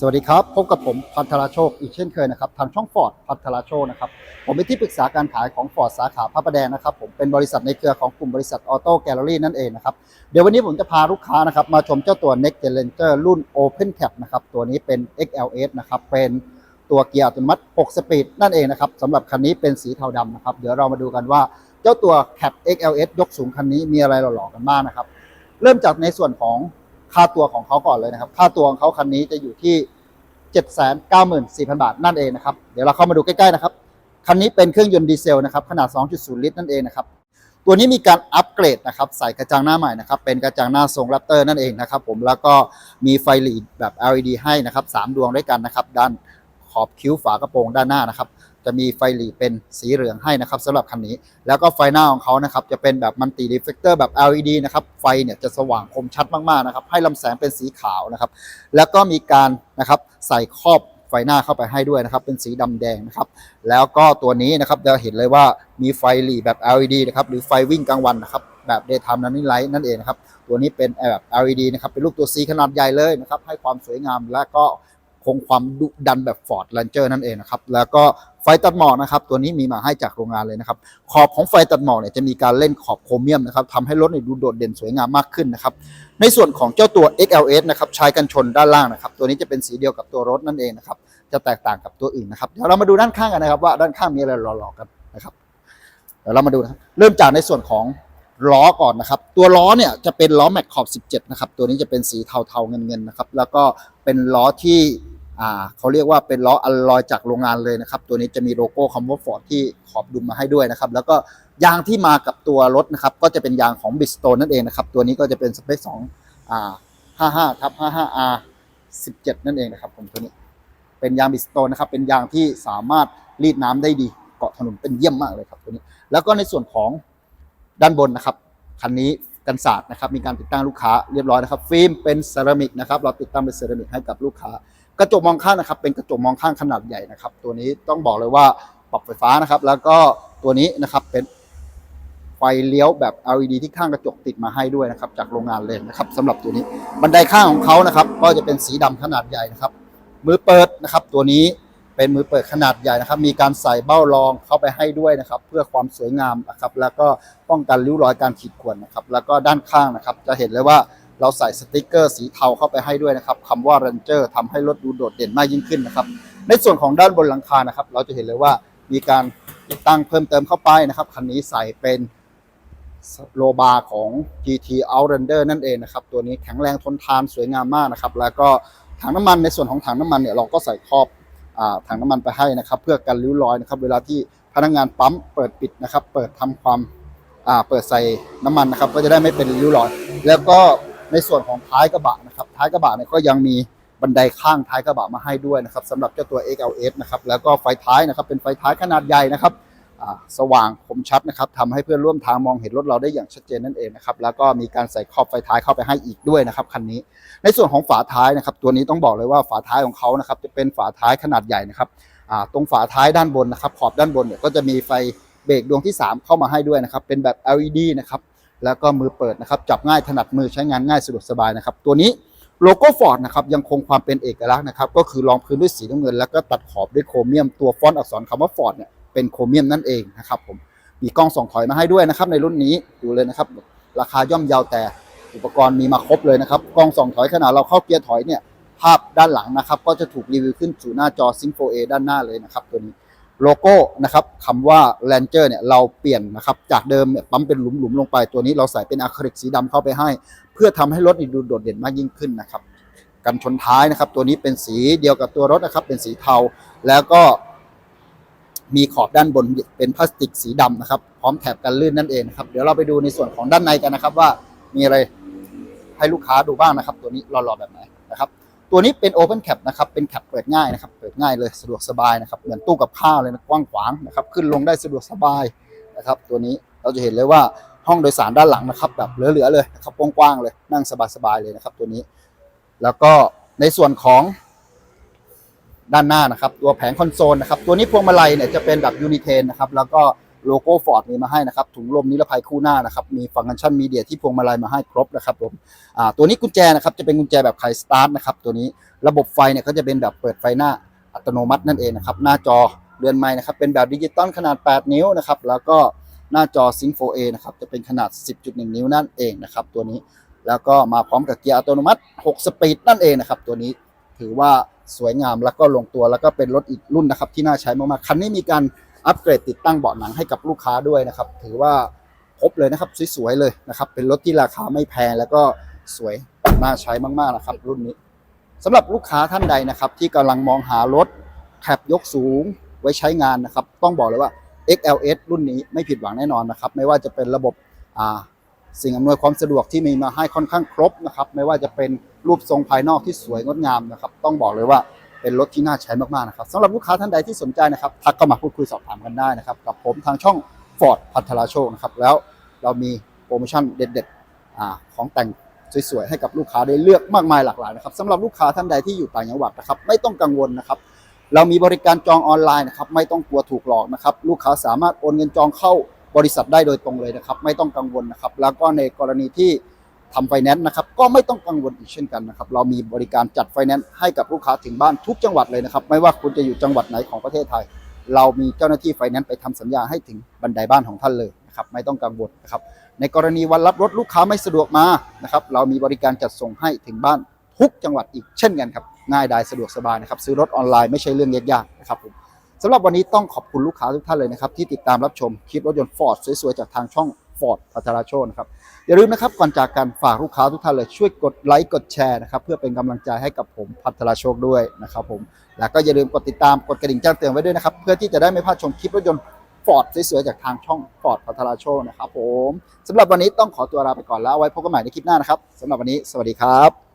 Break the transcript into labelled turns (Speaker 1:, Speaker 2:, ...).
Speaker 1: สวัสดีครับ พบกับผมพัทราโชคอีกเช่นเคยนะครับทางช่องฟอร์ดพัทราโชคนะครับผมเป็นที่ปรึกษาการขายของฟอร์ดสาขาพระประแดงนะครับผมเป็นบริษัทในเครือของกลุ่มบริษัทออโต้แกลเลอรี่นั่นเองนะครับเดี๋ยววันนี้ผมจะพาลูกค้านะครับมาชมเจ้าตัว Next Challenger รุ่น Open Cap นะครับตัวนี้เป็น XLS นะครับเป็นตัวเกียร์อัตโนมัติ 6 สปีดนั่นเองนะครับสำหรับคันนี้เป็นสีเทาดำนะครับเดี๋ยวเรามาดูกันว่าเจ้าตัว Cap XLS ยกสูงคันนี้มีอะไรหล่อๆกันบ้างนะครับเริ่มจากในส่วนของ ค่าตัวของเขาก่อนเลยนะครับ ค่าตัวของเขาคันนี้จะอยู่ที่ 794,000 บาทนั่นเองนะครับ เดี๋ยวเราเข้ามาดูใกล้ๆนะครับ คันนี้เป็นเครื่องยนต์ดีเซลนะครับขนาด 2.0 ลิตรนั่นเองนะครับ ตัวนี้มีการอัปเกรดนะครับใส่กระจังหน้าใหม่นะครับเป็นกระจังหน้าทรงแรปเตอร์นั่นเองนะครับผมแล้วก็มีไฟหลีดแบบ LED ให้นะครับ3ดวงด้วยกันนะครับด้านขอบคิ้วฝากระโปรงด้านหน้านะครับ จะมีไฟหลีเป็นสีเหลืองให้นะครับสำหรับคันนี้ แล้วก็ไฟหน้าของเขานะครับจะเป็นแบบมัลติรีเฟกเตอร์แบบ LED นะครับไฟเนี่ยจะสว่างคมชัดมากๆนะครับให้ลำแสงเป็นสีขาวนะครับแล้วก็มีการนะครับใส่ครอบไฟหน้าเข้าไปให้ด้วยนะครับ เป็นสีดำแดงนะครับ แล้วก็ตัวนี้นะครับจะเห็นเลยว่ามีไฟหลีแบบ LED นะครับ หรือไฟวิ่งกลางวันนะครับ แบบ daytime running light นั่นเองนะครับ ตัวนี้เป็นแบบ LED นะครับ เป็นลูกตัว C ขนาดใหญ่เลยนะครับ ให้ความสวยงามและก็คงความดุดันแบบ Ford Ranger นั่นเองนะครับ แล้วก็ ฟตัดหมอกนะครับตัวนี้มีมาให้จากโรงงานเลยนะครับ ขอบของไฟตัดหมอกเนี่ยจะมีการเล่นขอบโครเมียมนะครับทำให้รถเนี่ยดูโดดเด่นสวยงามมากขึ้นนะครับ ในส่วนของเจ้าตัว XLS นะครับชายกันชนด้านล่างนะครับ ตัวนี้จะเป็นสีเดียวกับตัวรถนั่นเองนะครับ จะแตกต่างกับตัวอื่นนะครับเดี๋ยวเรามาดูด้านข้างกันนะครับ ว่าด้านข้างมีอะไรหล่อๆกันนะครับเดี๋ยวเรามาดูนะครับเริ่มจากในส่วนของล้อก่อนนะครับ ตัวล้อเนี่ยจะเป็นล้อแม็กขอบ 17 นะครับ ตัวนี้จะเป็นสีเทาๆเงินๆนะครับ แล้วก็เป็นล้อที่ อ่าเขาเรียกว่าเป็นล้ออลลอยจากโรงงานเลยนะครับ ตัวนี้จะมีโลโก้คำว่าฟอร์ดที่ขอบดุมมาให้ด้วยนะครับ แล้วก็ยางที่มากับตัวรถนะครับ ก็จะเป็นยางของบิสโตนนั่นเองนะครับ ตัวนี้ก็จะเป็นสเปค2อ่า55ทับ 55R 17 นั่นเองนะครับผมตัวนี้ เป็นยางบิสโตนนะครับ เป็นยางที่สามารถรีดน้ำได้ดี เกาะถนนเป็นเยี่ยมมากเลยครับตัวนี้ แล้วก็ในส่วนของด้านบนนะครับ คันนี้กันศาสตร์นะครับ มีการติดตั้งลูกค้าเรียบร้อยนะครับ ฟิล์มเป็นเซรามิกนะครับ เราติดตั้งเป็นเซรามิกให้กับลูกค้า กระจกมองข้างนะครับ เป็นกระจกมองข้างขนาดใหญ่นะครับ ตัวนี้ต้องบอกเลยว่าปรับไฟฟ้านะครับ แล้วก็ตัวนี้นะครับเป็นไฟเลี้ยวแบบ LED ที่ข้างกระจกติดมาให้ด้วยนะครับ จากโรงงานเลยนะครับสำหรับตัวนี้บันไดข้างของเขานะครับ ก็จะเป็นสีดำขนาดใหญ่นะครับ มือเปิดนะครับ ตัวนี้เป็นมือเปิดขนาดใหญ่นะครับ มีการใส่เบ้ารองเข้าไปให้ด้วยนะครับ เพื่อความสวยงามนะครับ แล้วก็ป้องกันริ้วรอยการขีดข่วนนะครับ แล้วก็ด้านข้างนะครับ จะเห็นเลยว่า เราใส่สติกเกอร์สีเทาเข้าไปให้ด้วยนะครับคำว่า Ranger ทำให้รถดูโดดเด่นมากยิ่งขึ้นนะครับ ในส่วนของด้านบนหลังคานะครับ เราจะเห็นเลยว่ามีการติดตั้งเพิ่มเติมเข้าไปนะครับคันนี้ใส่เป็นโลบาของ GT Outlander นั่นเองนะครับ ตัวนี้แข็งแรงทนทานสวยงามมากนะครับ แล้วก็ถังน้ำมันในส่วนของถังน้ำมันเนี่ยเราก็ใส่ครอบอถังน้ำมันไปให้นะครับ เพื่อกันริ้วรอยนะครับ เวลาที่พนักงานปั๊มเปิดปิดนะครับ เปิดทำความเปิดใส่น้ำมันนะครับ ก็จะได้ไม่เป็นริ้วรอย แล้วก็ ในส่วนของท้ายกระบะนะครับ ท้ายกระบะเนี่ยก็ยังมีบันไดข้างท้ายกระบะมาให้ด้วยนะครับสำหรับเจ้าตัว XLS นะครับแล้วก็ไฟท้ายนะครับเป็นไฟท้ายขนาดใหญ่นะครับสว่างคมชัดนะครับทำให้เพื่อนร่วมทางมองเห็นรถเราได้อย่างชัดเจนนั่นเองนะครับแล้วก็มีการใส่ขอบไฟท้ายเข้าไปให้อีกด้วยนะครับคันนี้ ในส่วนของฝาท้ายนะครับ ตัวนี้ต้องบอกเลยว่าฝาท้ายของเขานะครับจะเป็นฝาท้ายขนาดใหญ่นะครับตรงฝาท้ายด้านบนนะครับ ขอบด้านบนเนี่ยก็จะมีไฟเบรกดวงที่ 3 เข้ามาให้ด้วยนะครับเป็นแบบ LED นะครับ แล้วก็มือเปิดนะครับจับง่ายถนัดมือใช้งานง่ายสะดวกสบายนะครับ ตัวนี้โลโก้ฟอร์ดนะครับยังคงความเป็นเอกลักษณ์นะครับก็คือรองพื้นด้วยสีน้ำเงิน แล้วก็ตัดขอบด้วยโครเมียมตัวฟอนต์อักษรคำว่าฟอร์ดเนี่ยเป็นโครเมียมนั่นเองนะครับผมมีกล้องส่องถอยมาให้ด้วยนะครับในรุ่นนี้ดูเลยนะครับราคาย่อมเยาวแต่อุปกรณ์มีมาครบเลยนะครับกล้องส่องถอยขนาดเราเข้าเกียร์ถอยเนี่ยภาพด้านหลังนะครับก็จะถูกรีวิวขึ้นสู่หน้าจอ s y n c 4 a ด้านหน้าเลยนะครับตัวนี้ โลโก้นะครับคำว่า Ranger เนี่ยเราเปลี่ยนนะครับจากเดิมเนี่ยปั๊มเป็นหลุมๆลงไปตัวนี้เราใส่เป็นอะคริลิกสีดำเข้าไปให้ เพื่อทำให้รถดูโดดเด่นมากยิ่งขึ้นนะครับกันชนท้ายนะครับ ตัวนี้เป็นสีเดียวกับตัวรถนะครับ เป็นสีเทา แล้วก็มีขอบด้านบนเป็นพลาสติกสีดำนะครับ พร้อมแถบกันลื่นนั่นเองนะครับ เดี๋ยวเราไปดูในส่วนของด้านในกันนะครับ ว่ามีอะไรให้ลูกค้าดูบ้างนะครับ ตัวนี้หล่อๆแบบไหนนะครับ ตัวนี้เป็น Open Cap นะครับเป็นแคปเปิดง่ายนะครับเปิดง่ายเลยสะดวกสบายนะครับเหมือนตู้กับข้าวเลยนะกว้างขวางนะครับขึ้นลงได้สะดวกสบายนะครับตัวนี้เราจะเห็นเลยว่าห้องโดยสารด้านหลังนะครับแบบเหลือๆเลยนะครับกว้างๆเลยนั่งสบายๆเลยนะครับตัวนี้ แล้วก็ในส่วนของด้านหน้านะครับตัวแผงคอนโซลนะครับตัวนี้พวงมาลัยเนี่ยจะเป็นแบบยูนิเทนนะครับแล้วก็ โลโก้ฟอร์ดมีมาให้นะครับ ถุงลมนิรภัยคู่หน้านะครับ มีฟังก์ชันมีเดียที่พวงมาลัยมาให้ครบนะครับผมอ่าตัวนี้กุญแจนะครับจะเป็นกุญแจแบบไขสตาร์ทนะครับตัวนี้ระบบไฟเนี่ยก็จะเป็นแบบเปิดไฟหน้าอัตโนมัตินั่นเองนะครับหน้าจอเรือนไม้นะครับเป็นแบบดิจิตอลขนาด 8 นิ้วนะครับแล้วก็หน้าจอ Sync 4A นะครับจะเป็นขนาด 10.1 นิ้วนั่นเองนะครับตัวนี้แล้วก็มาพร้อมกับเกียร์อัตโนมัติ 6 สปีดนั่นเองนะครับตัวนี้ถือว่าสวยงามแล้วก็ลงตัวแล้วก็เป็นรถอีกรุ่นนะครับที่น่าใช้มากๆคันนี้มีการ อัปเกรดติดตั้งเบาะหนังให้กับลูกค้าด้วยนะครับ ถือว่าครบเลยนะครับสวยๆเลยนะครับ เป็นรถที่ราคาไม่แพงแล้วก็สวยน่าใช้มากๆนะครับ รุ่นนี้สำหรับลูกค้าท่านใดนะครับ ที่กำลังมองหารถแคบยกสูงไว้ใช้งานนะครับ ต้องบอกเลยว่า XLS รุ่นนี้ไม่ผิดหวังแน่นอนนะครับ ไม่ว่าจะเป็นระบบอ่าสิ่งอำนวยความสะดวกที่มีมาให้ค่อนข้างครบนะครับ ไม่ว่าจะเป็นรูปทรงภายนอกที่สวยงดงามนะครับ ต้องบอกเลยว่า เป็นรถที่น่าใช้มากๆนะครับสำหรับลูกค้าท่านใดที่สนใจนะครับทักเข้ามาพูดคุยสอบถามกันได้นะครับ กับผมทางช่อง Ford พัทราโชคนะครับแล้วเรามีโปรโมชั่นเด็ดๆของแต่งสวยๆให้กับลูกค้าได้เลือกมากมายหลากหลายนะครับสำหรับลูกค้าท่านใดที่อยู่ต่างจังหวัดนะครับไม่ต้องกังวลนะครับ เรามีบริการจองออนไลน์นะครับไม่ต้องกลัวถูกหลอกนะครับลูกค้าสามารถโอนเงินจองเข้าบริษัทได้โดยตรงเลยนะครับ ไม่ต้องกังวลนะครับ แล้วก็ในกรณีที่ ทำไฟแนนซ์นะครับก็ไม่ต้องกังวลอีกเช่นกันนะครับเรามีบริการจัดไฟแนนซ์ให้กับลูกค้าถึงบ้านทุกจังหวัดเลยนะครับไม่ว่าคุณจะอยู่จังหวัดไหนของประเทศไทย เรามีเจ้าหน้าที่ไฟแนนซ์ไปทำสัญญาให้ถึงบันไดบ้านของท่านเลยนะครับไม่ต้องกังวลนะครับในกรณีวันรับรถลูกค้าไม่สะดวกมานะครับเรามีบริการจัดส่งให้ถึงบ้านทุกจังหวัดอีกเช่นกันครับง่ายดายสะดวกสบายนะครับซื้อรถออนไลน์ไม่ใช่เรื่องยากๆนะครับผมสำหรับวันนี้ต้องขอบคุณลูกค้าทุกท่านเลยนะครับที่ติดตามรับชมคลิปรถยนต์ฟอร์ดสวยๆจากทางช่อง ฟอร์ดพัทราโชนนะครับ อย่าลืมนะครับ ก่อนจากการฝากลูกค้าทุกท่านเลยช่วยกดไลค์กดแชร์นะครับ เพื่อเป็นกำลังใจให้กับผมพัทราโชคด้วยนะครับผม แล้วก็อย่าลืมกดติดตามกดกระดิ่งแจ้งเตือนไว้ด้วยนะครับ เพื่อที่จะได้ไม่พลาดชมคลิปรถยนต์ฟอร์ดสวยๆจากทางช่องฟอร์ดพัทราโชนะครับผมสำหรับวันนี้ต้องขอตัวลาไปก่อนแล้วไว้พบกันใหม่ในคลิปหน้านะครับสำหรับวันนี้สวัสดีครับ